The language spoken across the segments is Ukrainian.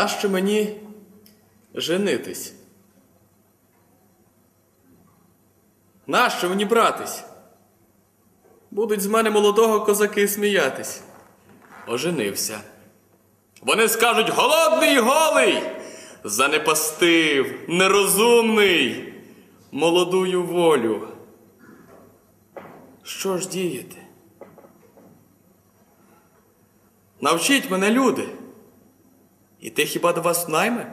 нащо мені женитись? Нащо мені братись? Будуть з мене молодого козаки сміятись. Оженився. Вони скажуть голодний голий, занепастив, нерозумний, молодую волю. Що ж діяти? Навчіть мене, люди. Іти хіба до вас в найми?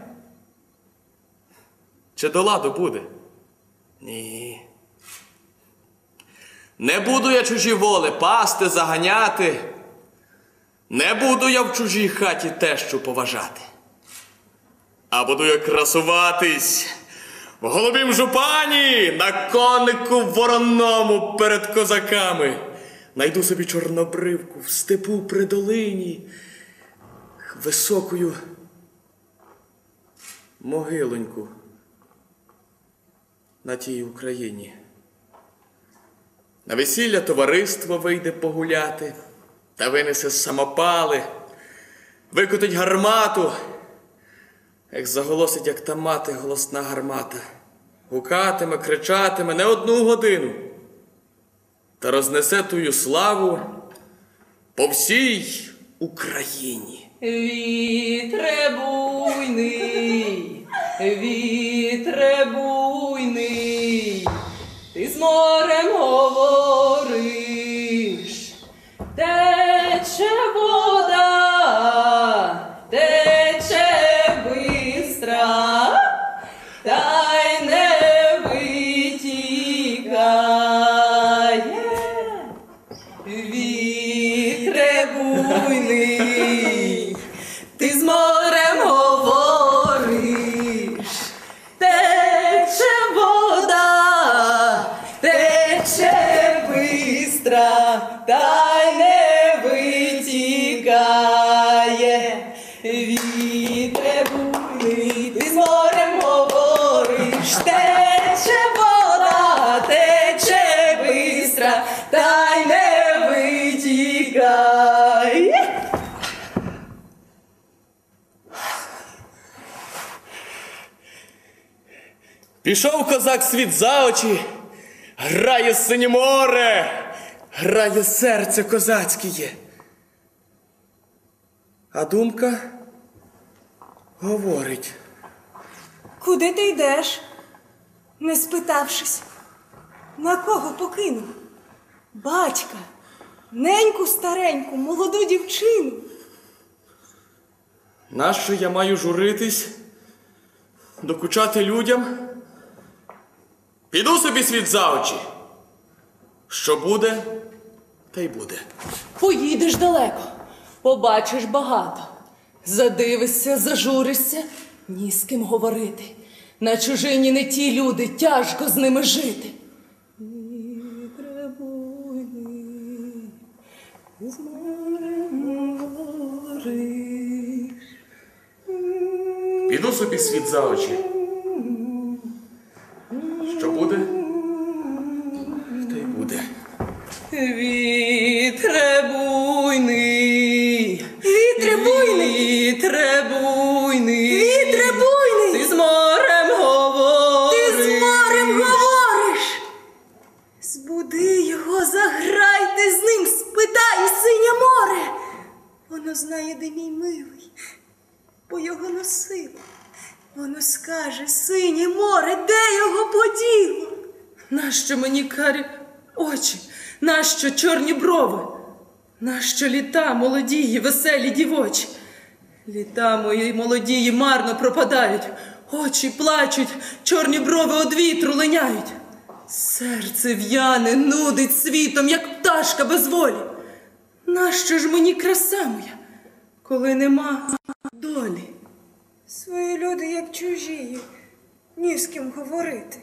Чи до ладу буде? Ні. Не буду я чужі воли пасти, заганяти. Не буду я в чужій хаті тещу поважати. А буду я красуватись в голубім жупані, на конику вороному перед козаками. Найду собі чорнобривку в степу при долині, високою могилоньку на тій Україні. На весілля товариство вийде погуляти та винесе самопали, викотить гармату, як заголосить, як та мати голосна гармата, гукатиме, кричатиме не одну годину та рознесе тую славу по всій Україні. Вітре буйний, вітре буйний, та не витікає. Вітре буйний, ти з морем говориш, тече вода, тече бистра, та й не витікає. Пішов козак світ за очі, грає синє море, грає серце козацьке. А думка говорить. Куди ти йдеш? Не спитавшись, на кого покинув? Батька, неньку стареньку, молоду дівчину. Нащо я маю журитись, докучати людям? Піду собі світ за очі. Що буде, та й буде. Поїдеш далеко, побачиш багато. Задивишся, зажуришся, ні з ким говорити. На чужині не ті люди, тяжко з ними жити. Піду собі світ за очі. Що буде, та й буде. Вітре буйний, Вітре буйний! вітре буйний, Вітре буйний! ти з морем говориш. Ти з морем говориш. Збуди його, заграйте з ним, спитай синє море. Воно знає, де мій милий, бо його носило. Воно скаже, синє море, де його поділо? Нащо мені карі очі? Нащо чорні брови? Нащо літа молодії, веселі дівочі? Літа мої молодії марно пропадають, очі плачуть, чорні брови од вітру линяють. Серце в'яне, нудить світом, як пташка без волі. Нащо ж мені краса моя, коли нема долі? Свої люди, як чужі, ні з ким говорити.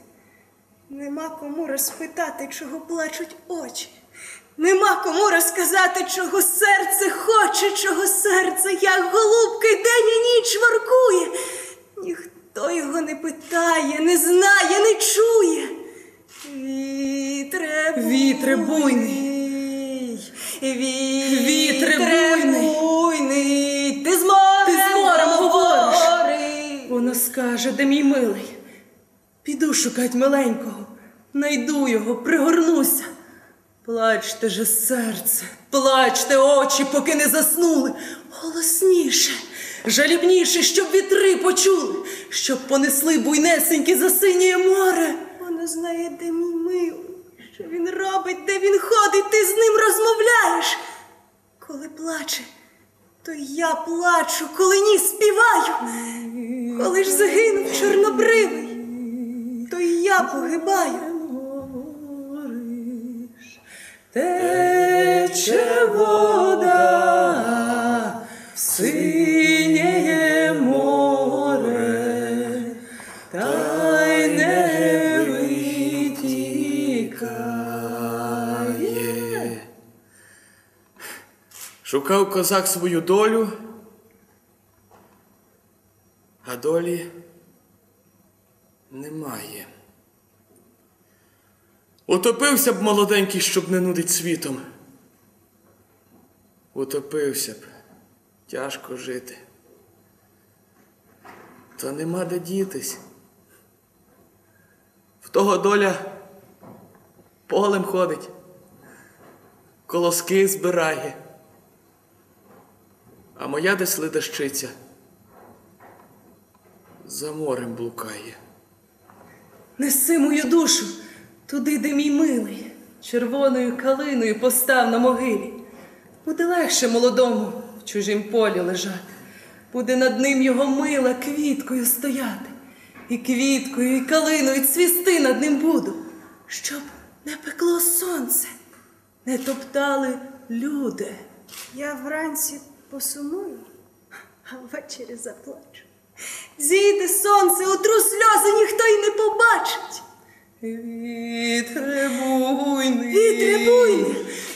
Нема кому розпитати, чого плачуть очі. Нема кому розказати, чого серце хоче, чого серце, як голубки, день і ніч воркує. Ніхто його не питає, не знає, не чує. Вітре Вітре буйний, вітре Вітре буйний. буйний, ти з морем, говориш. скаже, де мій милий. Піду шукать миленького, найду його, пригорнуся. Плачте же, серце, плачте очі, поки не заснули. Голосніше, жалібніше, щоб вітри почули, щоб понесли буйнесенькі за синє море. Вона знає, де мій милий, що він робить, де він ходить, ти з ним розмовляєш. Коли плаче, то я плачу, коли ні співаю. Коли ж загинув чорнобривий, я погибаю. Тече вода в синє море, та й не витікає. Шукав козак свою долю, а долі немає. Утопився б молоденький, щоб не нудить світом. Утопився б, тяжко жити. Та нема де дітись. В того доля полем ходить, колоски збирає. А моя десь ледащиця за морем блукає. Неси мою душу туди, де мій милий, червоною калиною постав на могилі. Буде легше молодому в чужім полі лежати. Буде над ним його мила квіткою стояти. І квіткою, і калиною цвісти над ним буду, щоб не пекло сонце, не топтали люди. Я вранці посумую, а ввечері заплачу. Зійде сонце, утру сльози ніхто й не побачить.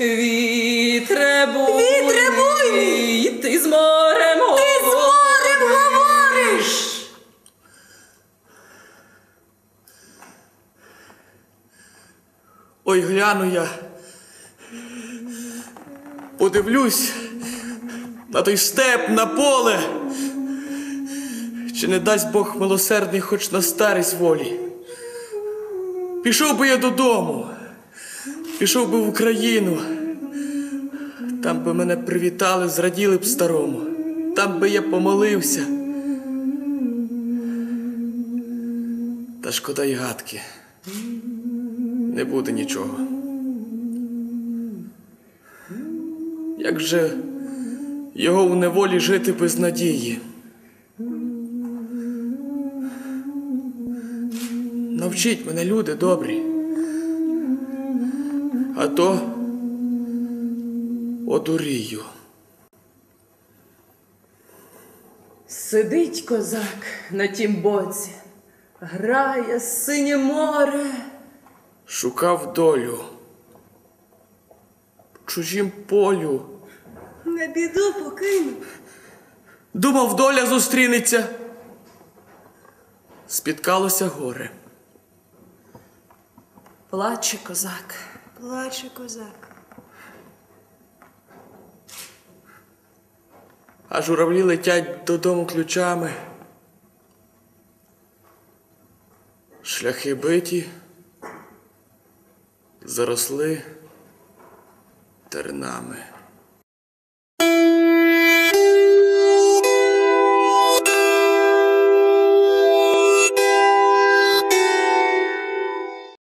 Вітре буйний, Вітре буйний. ти з морем Ти з морем говориш. Ой, гляну я. Подивлюсь на той степ, на поле. Чи не дасть Бог милосердний хоч на старість волі? Пішов би я додому, пішов би в Україну. Там би мене привітали, зраділи б старому. Там би я помолився. Та шкода й гадки. Не буде нічого. Як же його в неволі жити без надії? Навчіть мене, люди добрі. А то одурію. Сидить козак на тім боці, грає синє море. Шукав долю. В чужім полю. На біду покину. Думав, доля зустрінеться. Спіткалося горе. Плаче козак. Плаче козак. А журавлі летять додому ключами. Шляхи биті, заросли тернами.